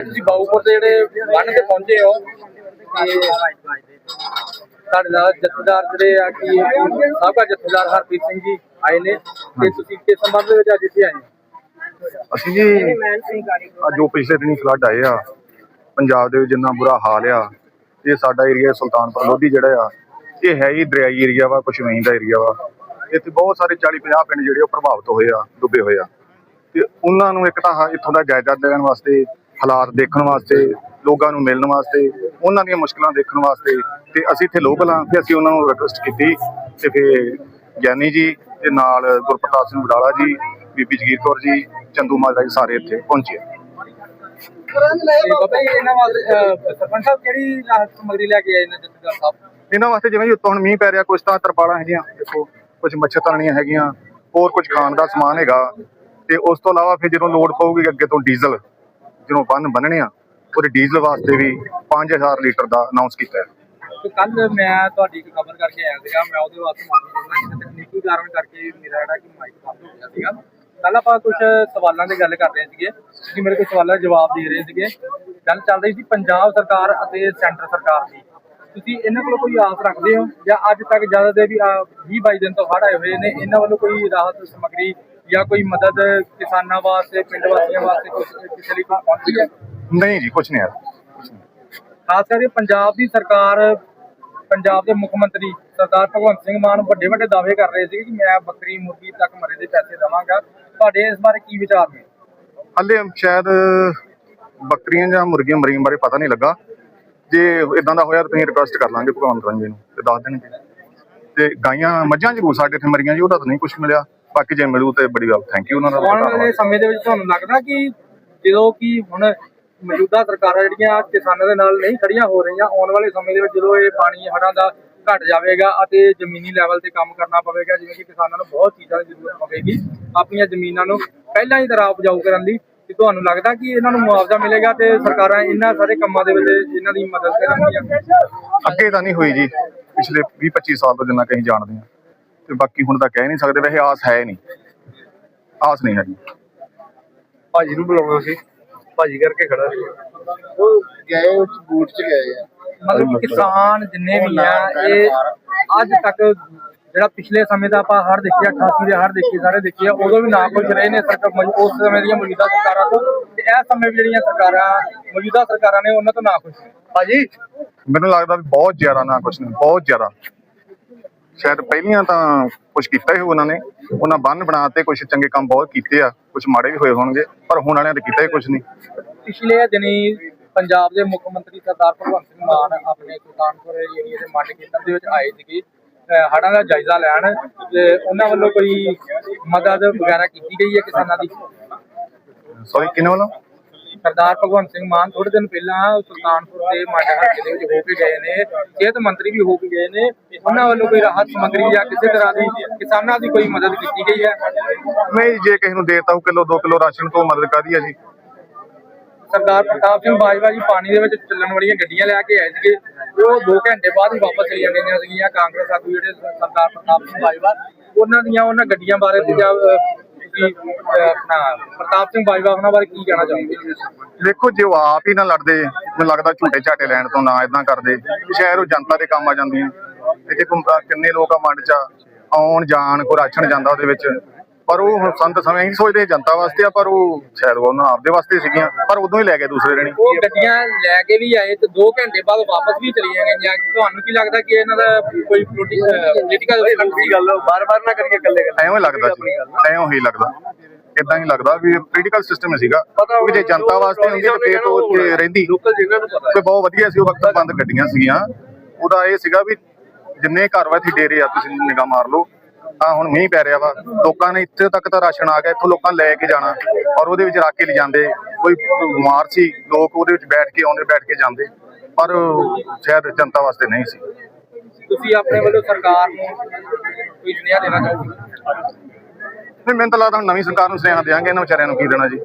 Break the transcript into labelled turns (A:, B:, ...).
A: ਤੁਸੀਂ ਬਾਊਪੁਰ ਦੇ ਜਿਹੜੇ ਬੰਨ ਤੇ ਪਹੁੰਚੇ ਹੋ ਤੇ ਤੁਹਾਡੇ ਨਾਲ ਜਥੇਦਾਰ ਜਿਹੜੇ ਆ ਕਿ ਸਾਬਕਾ ਜਥੇਦਾਰ ਹਰਪ੍ਰੀਤ ਸਿੰਘ ਜੀ ਆਏ ਨੇ ਤੇ ਤੁਸੀਂ ਕਿਸ ਸੰਬੰਧ ਦੇ ਵਿੱਚ ਅੱਜ ਇੱਥੇ ਆਏ
B: ਅਸੀਂ ਜੀ ਅੱਜ ਜੋ ਪਿਛਲੇ ਦਿਨੀ ਫਲੱਡ ਆਏ ਆ। ਪੰਜਾਬ ਦੇ ਵਿੱਚ ਜਿੰਨਾ ਬੁਰਾ ਹਾਲ ਆ ਇਹ ਸਾਡਾ ਏਰੀਆ ਸੁਲਤਾਨਪੁਰ ਲੋਧੀ ਜਿਹੜਾ ਆ ਇਹ ਹੈ ਹੀ ਦਰਿਆਈ ਏਰੀਆ ਵਾ ਪਸ਼ਮੀਨ ਦਾ ਏਰੀਆ ਵਾ। ਇੱਥੇ ਬਹੁਤ ਸਾਰੇ 40 50 ਪਿੰਡ ਜਿਹੜੇ ਉਹ ਪ੍ਰਭਾਵਿਤ ਹੋਏ ਆ ਡੁੱਬੇ ਹੋਏ ਆ। ਤੇ ਉਹਨਾਂ ਨੂੰ ਇੱਕ ਤਾਂ ਇੱਥੋਂ ਦਾ ਜਾਇਜ਼ਾ ਦੇਣ ਵਾਸਤੇ ਹਾਲਾਤ ਦੇਖਣ ਵਾਸਤੇ, ਲੋਕਾਂ ਨੂੰ ਮਿਲਣ ਵਾਸਤੇ, ਉਹਨਾਂ ਦੀਆਂ ਮੁਸ਼ਕਲਾਂ ਦੇਖਣ ਵਾਸਤੇ ਤੇ ਅਸੀਂ ਇੱਥੇ ਲੋਕਲ ਹਾਂ ਤੇ ਅਸੀਂ ਉਹਨਾਂ ਨੂੰ ਰਿਕਵੈਸਟ ਕੀਤੀ ਤੇ ਫਿਰ ਗਿਆਨੀ ਜੀ ਤੇ ਨਾਲ ਗੁਰਪ੍ਰਤਾਪ ਸਿੰਘ ਵਡਾਲਾ ਜੀ, ਬੀਬੀ ਜਗੀਰ ਕੌਰ ਜੀ, ਚੰਦੂ ਮਾਜਰਾ ਜੀ ਸਾਰੇ ਇੱਥੇ ਪਹੁੰਚੇ।
A: ਇਹਨਾਂ ਵਾਸਤੇ
B: ਜਿਵੇਂ ਉੱਤੋਂ ਹੁਣ ਮੀਂਹ ਪੈ ਰਿਹਾ ਕੁਝ ਤਾਂ ਤਰਪਾਲਾਂ ਹੈਗੀਆਂ, ਦੇਖੋ ਕੁਝ ਮੱਛਰਦਾਨੀਆਂ ਹੈਗੀਆਂ, ਹੋਰ ਕੁਝ ਖਾਣ ਦਾ ਸਮਾਨ ਹੈਗਾ ਤੇ ਉਸ ਤੋਂ ਇਲਾਵਾ ਫਿਰ ਜਦੋਂ ਲੋਡ ਪਊਗੀ ਅੱਗੇ ਤੋਂ ਡੀਜ਼ਲ ਜਦੋਂ ਬੰਨ ਬੰਨਣੇ ਆ, ਉਹਦੇ ਡੀਜ਼ਲ ਵਾਸਤੇ ਵੀ 5000 ਲੀਟਰ ਦਾ ਅਨਾਉਂਸ ਕੀਤਾ ਹੈ।
A: ਕੱਲ ਮੈਂ ਤੁਹਾਡੀ ਇੱਕ ਖਬਰ ਕਰਕੇ ਆਇਆ ਸੀਗਾ, ਮੈਂ ਉਹਦੇ ਵਾਸਤੇ ਮਾਫੀ ਚਾਹੁੰਦਾ ਤਕਨੀਕੀ ਕਾਰਨ ਕਰਕੇ ਮੇਰਾ ਜਿਹੜਾ ਕਿ ਮਾਈਕ ਬੰਦ ਹੋ ਗਿਆ ਸੀਗਾ। ਕੱਲ ਆਪਾਂ ਕੁਝ ਸਵਾਲਾਂ ਦੀ ਗੱਲ ਕਰ ਰਹੇ ਸੀਗੇ ਕਿ ਮੇਰੇ ਕੋਲ ਸਵਾਲਾਂ ਦੇ ਜਵਾਬ ਦੇ ਰਹੇ ਸੀਗੇ। ਗੱਲ ਚੱਲ ਰਹੀ ਸੀ ਪੰਜਾਬ ਸਰਕਾਰ ਅਤੇ ਸੈਂਟਰ ਸਰਕਾਰ ਦੀ। ਤੁਸੀਂ ਇਹਨਾਂ ਕੋਲ ਕੋਈ ਆਸ ਰੱਖਦੇ ਹੋ? ਜਾਂ ਅੱਜ ਤੱਕ ਜ਼ਿਆਦਾ ਦੇ ਵੀ 20 22 ਦਿਨ ਤੋਂ ਹੜ ਆਏ ਹੋਏ ਨੇ, ਇਹਨਾਂ ਵੱਲੋਂ ਕੋਈ ਰਾਹਤ ਸਮੱਗਰੀ ਜਾਂ ਕੋਈ ਮਦਦ ਕਿਸਾਨਾਂ ਵਾਸਤੇ ਪਿੰਡ ਵਾਸੀਆਂ ਵਾਸਤੇ ਕੁਝ ਕਿਸੇ ਲਈ ਕੋਈ ਪਹੁੰਚੀ ਹੈ?
B: ਨਹੀਂ ਜੀ ਕੁਝ ਨਹੀਂ ਆਇਆ
A: ਖਾਸ ਕਰਕੇ ਪੰਜਾਬ ਦੀ ਸਰਕਾਰ ਪੰਜਾਬ ਦੇ ਮੁੱਖ ਮੰਤਰੀ ਸਰਦਾਰ ਭਗਵੰਤ ਸਿੰਘ ਮਾਨ ਵੱਡੇ ਵੱਡੇ ਦਾਅਵੇ ਕਰ ਰਹੇ ਸੀ ਕਿ ਮੈਂ ਬੱਕਰੀ ਮੁਰਗੀ ਤੱਕ ਮਰੇ ਦੇ ਪੈਸੇ ਦੇਵਾਂਗਾ। ਤੁਹਾਡੇ ਇਸ ਬਾਰੇ ਕੀ ਵਿਚਾਰ ਨੇ?
B: ਹਾਲੇ ਸ਼ਾਇਦ ਬੱਕਰੀਆਂ ਜਾਂ ਮੁਰਗੀਆਂ ਮਰੀਆਂ ਬਾਰੇ ਪਤਾ ਨਹੀਂ ਲੱਗਾ। ਜੇ ਇਦਾਂ ਦਾ ਹੋਇਆ ਤਾਂ ਤੁਸੀਂ ਰਿਕੁਐਸਟ ਕਰ ਲਾਂਗੇ ਭਗਵੰਤ ਜੀ ਨੂੰ ਤੇ ਦੱਸ ਦੇਣਗੇ। ਤੇ ਗਾਈਆਂ ਮੱਝਾਂ ਜ਼ਰੂਰ ਸਾਡੇ ਇੱਥੇ ਮਰੀਆਂ ਜੀ ਉਹਦਾ ਤਾਂ ਨਹੀਂ ਕੁਝ ਮਿਲਿਆ। ਬਾਕੀ ਜੇ ਮਿਲੂ ਤੇ ਬੜੀ ਗੱਲ ਥੈਂਕ ਯੂ ਉਹਨਾਂ ਦਾ
A: ਆਉਣ ਵਾਲੇ। ਸਮੇਂ ਦੇ ਵਿੱਚ ਤੁਹਾਨੂੰ ਲੱਗਦਾ ਕਿ ਜਦੋਂ ਕਿ ਹੁਣ ਮੌਜੂਦਾ ਸਰਕਾਰਾਂ ਜਿਹੜੀਆਂ ਕਿਸਾਨਾਂ ਦੇ ਨਾਲ ਨਹੀਂ ਖੜੀਆਂ ਹੋ ਰਹੀਆਂ ਆਉਣ ਵਾਲੇ ਸਮੇਂ ਦੇ ਵਿੱਚ ਜਦੋਂ ਇਹ ਪਾਣੀ ਹੜ੍ਹਾਂ ਦਾ ਘਟ ਜਾਵੇਗਾ ਅਤੇ ਜ਼ਮੀਨੀ ਲੈਵਲ ਤੇ ਕੰਮ ਕਰਨਾ ਪਵੇਗਾ ਜਿਵੇਂ ਕਿ ਕਿਸਾਨਾਂ ਨੂੰ ਬਹੁਤ ਚੀਜ਼ਾਂ ਦੀ ਜ਼ਰੂਰਤ ਪਵੇਗੀ ਆਪਣੀਆਂ ਜ਼ਮੀਨਾਂ ਨੂੰ ਪਹਿਲਾਂ ਹੀ ਤਰ੍ਹਾਂ ਉਪਜਾਊ ਕਰਨ ਲਈ ਕਿ ਤੁਹਾਨੂੰ ਲੱਗਦਾ ਕਿ ਇਹਨਾਂ ਨੂੰ ਮੁਆਵਜ਼ਾ ਮਿਲੇਗਾ ਤੇ ਸਰਕਾਰਾਂ ਇਹਨਾਂ ਸਾਰੇ ਕੰਮਾਂ ਦੇ ਵਿੱਚ ਇਹਨਾਂ ਦੀ ਮਦਦ ਕਰਨਗੀਆਂ
B: ਅੱਗੇ ਤਾਂ ਨਹੀਂ ਹੋਈ ਜੀ ਪਿਛਲੇ 20 25 ਸਾਲ ਤੋਂ ਜਿੰਨਾ ਕਹੀਂ ਜਾਣਦੇ ਆ ਤੇ ਬਾਕੀ ਹੁਣ ਤਾਂ ਕਹਿ ਨਹੀਂ ਸਕਦੇ ਵੈਸੇ ਆਸ ਹੈ ਨਹੀਂ। ਆਸ ਨਹੀਂ ਹੈਗੀ।
A: ਭਾਜੀ ਨੂੰ ਬੁਲਾਉਣਾ ਸੀ ਭਾਜੀ ਕਰਕੇ ਖੜਾ ਸੀ।
C: ਉਹ ਗਏ ਉਸ ਬੂਟ ਚ ਗਏ ਆ।
A: ਮਤਲਬ ਕਿ ਕਿਸਾਨ ਜਿੰਨੇ ਵੀ ਆ ਇਹ ਅੱਜ ਤੱਕ ਜਿਹੜਾ ਪਿਛਲੇ ਸਮੇਂ ਦਾ ਆਪਾਂ ਹੜ ਦੇਖਿਆ 88 ਦੇ ਹੜ ਦੇਖੇ ਸਾਰੇ ਦੇਖੇ ਆ ਉਦੋਂ ਵੀ ਨਾ ਕੁਝ ਰਹੇ ਨੇ ਸਰਕਾਰ ਉਸ ਸਮੇਂ ਦੀਆਂ ਮੌਜੂਦਾ ਸਰਕਾਰਾਂ ਤੋਂ। ਤੇ ਇਸ ਸਮੇਂ ਵੀ ਜਿਹੜੀਆਂ ਸਰਕਾਰਾਂ ਮੌਜੂਦਾ ਸਰਕਾਰਾਂ ਨੇ ਉਹਨਾਂ ਤੋਂ ਨਾ ਖੁਸ਼ ਨੇ ਭਾਜੀ
B: ਮੈਨੂੰ ਲੱਗਦਾ ਵੀ ਬਹੁਤ ਜ਼ਿਆਦਾ ਨਾ ਕੁਛ ਨਹੀਂ ਬਹੁਤ ਜ਼ਿਆਦਾ। ਸ਼ਾਇਦ ਪਹਿਲੀਆਂ ਤਾਂ ਕੁਝ ਕੀਤਾ ਹੀ ਉਹਨਾਂ ਨੇ। ਉਹਨਾਂ ਬੰਨ ਬਣਾਤੇ ਕੁਝ ਚੰਗੇ ਕੰਮ ਬਹੁਤ ਕੀਤੇ ਆ ਕੁਝ ਮਾੜੇ ਵੀ ਹੋਏ ਹੋਣਗੇ ਪਰ ਹੁਣ ਵਾਲਿਆਂ ਨੇ ਕੀਤਾ ਹੀ ਕੁਝ ਨਹੀਂ।
A: ਪਿਛਲੇ ਦਿਨੀ ਪੰਜਾਬ ਦੇ ਮੁੱਖ ਮੰਤਰੀ ਸਰਦਾਰ ਭਗਵੰਤ ਸਿੰਘ ਮਾਨ ਆਪਣੇ ਸੁਲਤਾਨਪੁਰ ਏਰੀਏ ਦੇ ਮੰਡ ਖੇਤਰ ਦੇ ਵਿੱਚ ਆਏ ਸੀਗੇ। ਹੜ੍ਹਾਂ ਦਾ ਜਾਇਜ਼ਾ ਲੈਣ ਤੇ ਉਹਨਾਂ ਵੱਲੋਂ ਕੋਈ ਮਦਦ ਵਗੈਰਾ ਕੀਤੀ ਗਈ ਹੈ ਕਿਸਾਨਾਂ ਦੀ?
B: ਸੌਰੀ ਕਿਹਨਾਂ ਵੱਲੋਂ?
A: ਸਰਦਾਰ ਭਗਵੰਤ ਸਿੰਘ ਮਾਨ ਥੋੜੇ ਦਿਨ ਪਹਿਲਾਂ ਸੁਲਤਾਨਪੁਰ ਦੇ ਮਾਡਾ ਹਲਕੇ ਦੇ ਵਿੱਚ ਹੋ ਕੇ ਗਏ ਨੇ ਸਿਹਤ ਮੰਤਰੀ ਵੀ ਹੋ ਕੇ ਗਏ ਨੇ। ਉਹਨਾਂ ਵੱਲੋਂ ਕੋਈ ਰਾਹਤ ਸਮੱਗਰੀ ਜਾਂ ਕਿਸੇ ਤਰ੍ਹਾਂ ਦੀ ਕਿਸਾਨਾਂ ਦੀ ਕੋਈ ਮਦਦ ਕੀਤੀ ਗਈ ਹੈ?
B: ਨਹੀਂ ਜੇ ਕਿਸੇ ਨੂੰ ਦੇਤਾ ਉਹ ਕਿਲੋ 2 ਕਿਲੋ ਰਾਸ਼ਨ ਤੋਂ ਮਦਦ ਕਾਦੀ ਆ ਜੀ।
A: ਸਰਦਾਰ ਪ੍ਰਤਾਪ ਸਿੰਘ ਬਾਜਵਾ ਜੀ ਪਾਣੀ ਦੇ ਵਿੱਚ ਚੱਲਣ ਵਾਲੀਆਂ ਗੱਡੀਆਂ ਲੈ ਕੇ ਆਏ ਸੀਗੇ। ਉਹ 2 ਘੰਟੇ ਬਾਅਦ ਹੀ ਵਾਪਸ ਚਲੀਆਂ ਗਈਆਂ ਸੀਗੀਆਂ। ਕਾਂਗਰਸ ਆਗੂ ਜਿਹੜੇ ਸਰਦਾਰ ਪ੍ਰਤਾਪ ਸਿੰਘ ਬਾਜਵਾ ਉਹਨਾਂ ਦੀਆਂ ਉਹਨਾਂ ਗੱਡੀਆਂ ਬਾਰੇ ਤੇ ਤੁਸੀਂ ਆਪਣਾ ਪ੍ਰਤਾਪ ਸਿੰਘ ਬਾਜਵਾ ਉਹਨਾਂ ਬਾਰੇ ਕੀ ਕਹਿਣਾ ਚਾਹੁੰਦੇ
B: ਦੇਖੋ, ਜੇ ਉਹ ਆਪ ਹੀ ਨਾ ਲੜਦੇ, ਮੈਨੂੰ ਲੱਗਦਾ ਝੂਟੇ ਝਾਟੇ ਲੈਣ ਤੋਂ ਨਾ ਇਦਾਂ ਕਰਦੇ। ਸ਼ਹਿਰ ਉਹ ਜਨਤਾ ਦੇ ਕੰਮ ਆ ਜਾਂਦੀਆਂ ਇੱਥੇ ਕਿੰਨੇ ਲੋਕ ਆ ਮੰਡ ਚ, ਆਉਣ, ਜਾਣ, ਕੋਈ ਰਾਸ਼ਨ ਜਾਂਦਾ ਉਹਦੇ ਵਿੱਚ। ਪਰ ਉਹ ਹੁਣ ਸੰਤ ਸਮੇਂ ਹੀ ਸੋਚਦੇ ਜਨਤਾ ਵਾਸਤੇ ਆ ਪਰ ਉਹ ਸ਼ਾਇਦ ਉਹ ਉਹਨਾਂ ਆਪਦੇ ਵਾਸਤੇ ਸੀਗੀਆਂ ਪਰ ਉਦੋਂ ਹੀ ਲੈ ਗਏ ਦੂਸਰੇ ਦਿਨ।
A: ਉਹ ਗੱਡੀਆਂ ਲੈ ਕੇ ਵੀ ਆਏ ਤੇ 2 ਘੰਟੇ ਬਾਅਦ ਵਾਪਸ ਵੀ ਚਲੀਆਂ ਗਈਆਂ। ਤੁਹਾਨੂੰ ਕੀ ਲੱਗਦਾ ਕਿ ਇਹਨਾਂ ਦਾ ਕੋਈ ਪੋਲੀਟੀਕਲ
C: ਗੱਲ ਬਾਰ-ਬਾਰ ਨਾ ਕਰੀਏ ਇਕੱਲੇ
B: ਐਵੇਂ ਹੀ ਲੱਗਦਾ ਸੀ ਐਵੇਂ ਹੀ ਲੱਗਦਾ। ਇਦਾਂ ਹੀ ਲੱਗਦਾ ਵੀ ਪੋਲੀਟੀਕਲ ਸਿਸਟਮ ਸੀਗਾ। ਵੀ ਜੇ ਜਨਤਾ ਵਾਸਤੇ ਹੁੰਦੀ ਤਾਂ ਫੇਰ ਤੋਂ ਉੱਥੇ ਰਹਿੰਦੀ।
C: ਲੋਕਲ ਜਿਨ੍ਹਾਂ ਨੂੰ ਪਤਾ
B: ਤੇ ਬਹੁਤ ਵਧੀਆ ਸੀ ਉਹ ਵਕਤ ਬੰਦ ਗੱਡੀਆਂ ਸੀਗੀਆਂ। ਉਹਦਾ ਇਹ ਸੀਗਾ ਵੀ ਜਿੰਨੇ ਘਰ ਵਾ ਇੱਥੇ ਡੇਰੇ ਆ ਤੁਸੀਂ ਨਿਗਾਹ ਮਾਰ ਲਓ। ਆ ਹੁਣ ਮੀਂਹ ਪੈ ਰਿਹਾ ਵਾ। ਲੋਕਾਂ ਨੇ ਇੱਥੇ ਤੱਕ ਤਾਂ ਰਾਸ਼ਨ ਆ ਗਿਆ ਇੱਥੋਂ ਲੋਕਾਂ ਲੈ ਕੇ ਜਾਣਾ ਔਰ ਉਹਦੇ ਵਿੱਚ ਰੱਖ ਕੇ ਲਿਜਾਂਦੇ ਕੋਈ ਬਿਮਾਰ ਸੀ ਲੋਕ ਉਹਦੇ ਵਿੱਚ ਬੈਠ ਕੇ ਆਉਂਦੇ ਬੈਠ ਕੇ ਜਾਂਦੇ। ਪਰ ਸ਼ਾਇਦ ਜਨਤਾ ਵਾਸਤੇ ਨਹੀਂ ਸੀ।
A: ਤੁਸੀਂ ਆਪਣੇ ਵੱਲੋਂ ਸਰਕਾਰ ਨੂੰ ਕੋਈ ਸੁਨੇਹਾ ਦੇਣਾ ਚਾਹੋਗੇ?
B: ਨਹੀਂ ਮੈਨੂੰ ਤਾਂ ਲੱਗਦਾ ਹੁਣ ਨਵੀਂ ਸਰਕਾਰ ਨੂੰ ਸੁਨੇਹਾ ਦੇਾਂਗੇ ਇਹਨਾਂ ਵਿਚਾਰਿਆਂ ਨੂੰ ਕੀ ਦੇਣਾ ਜੀ।